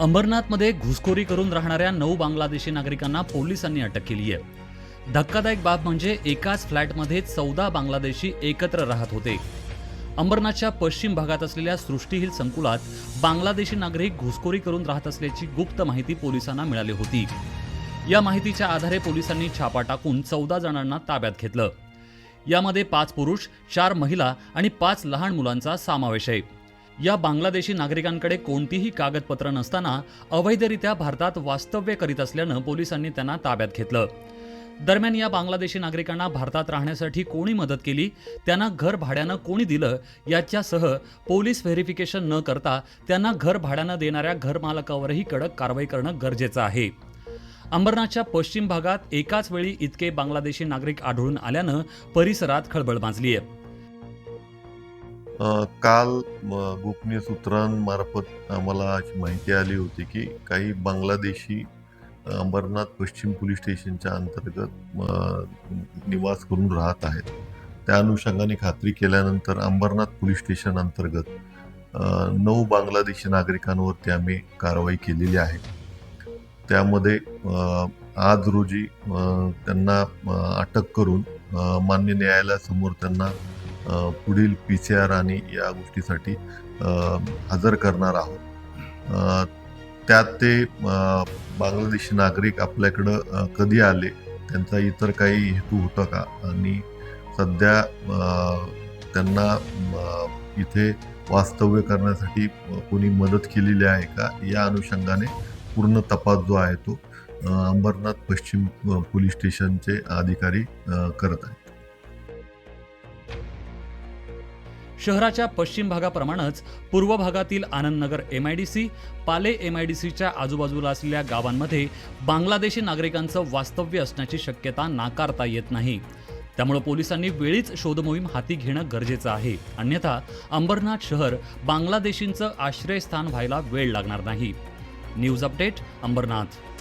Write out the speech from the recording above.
अंबरनाथमध्ये घुसखोरी करून राहणाऱ्या नऊ बांगलादेशी नागरिकांना पोलिसांनी अटक केली आहे. धक्कादायक बाब म्हणजे एकाच फ्लॅटमध्ये चौदा बांगलादेशी एकत्र राहत होते. अंबरनाथच्या पश्चिम भागात असलेल्या सृष्टी हिल संकुलात बांगलादेशी नागरिक घुसखोरी करून राहत असल्याची गुप्त माहिती पोलिसांना मिळाली होती. या माहितीच्या आधारे पोलिसांनी छापा टाकून चौदा जणांना ताब्यात घेतलं. यामध्ये पाच पुरुष चार महिला आणि पाच लहान मुलांचा समावेश आहे. या बांगलादेशी नागरिकांकडे कोणतीही कागदपत्र नसताना अवैधरित्या भारतात वास्तव्य करीत असल्यानं पोलिसांनी त्यांना ताब्यात घेतलं. दरम्यान या बांगलादेशी नागरिकांना भारतात राहण्यासाठी कोणी मदत केली त्यांना घर भाड्यानं कोणी दिलं याच्यासह पोलीस व्हेरिफिकेशन न करता त्यांना घर भाड्यानं देणाऱ्या घरमालकावरही कडक कारवाई करणं गरजेचं आहे. अंबरनाथच्या पश्चिम भागात एकाच वेळी इतके बांगलादेशी नागरिक आढळून आल्यानं परिसरात खळबळ माजली आहे काल म, गोपनीय सूत्रांमार्फत आम्हाला अशी माहिती आली होती की काही बांगलादेशी अंबरनाथ पश्चिम पोलीस स्टेशनच्या अंतर्गत निवास करून राहत आहेत. त्या अनुषंगाने खात्री केल्यानंतर अंबरनाथ पोलीस स्टेशन अंतर्गत नऊ बांगलादेशी नागरिकांवरती आम्ही कारवाई केलेली आहे. त्यामध्ये आज रोजी त्यांना अटक करून मान्य न्यायालयासमोर त्यांना पुढील पी सी आर आणि या गोष्टीसाठी हजर करणार आहोत. त्यात ते बांगलादेशी नागरिक आपल्याकडं कधी आले त्यांचा इतर काही हेतू होता का? आणि सध्या त्यांना इथे वास्तव्य करण्यासाठी कोणी मदत केलेली आहे का? या अनुषंगाने पूर्ण तपास जो आहे तो अंबरनाथ पश्चिम पोलीस स्टेशनचे अधिकारी करत आहेत. शहराच्या पश्चिम भागाप्रमाणेच पूर्व भागातील Anandnagar M I D C Pale M I D सीच्या आजूबाजूला असलेल्या गावांमध्ये बांगलादेशी नागरिकांचं वास्तव्य असण्याची शक्यता नाकारता येत नाही. त्यामुळे पोलिसांनी वेळीच शोधमोहीम हाती घेणं गरजेचं आहे. अन्यथा अंबरनाथ शहर बांगलादेशींचं आश्रयस्थान व्हायला वेळ लागणार नाही. News update Ambernath.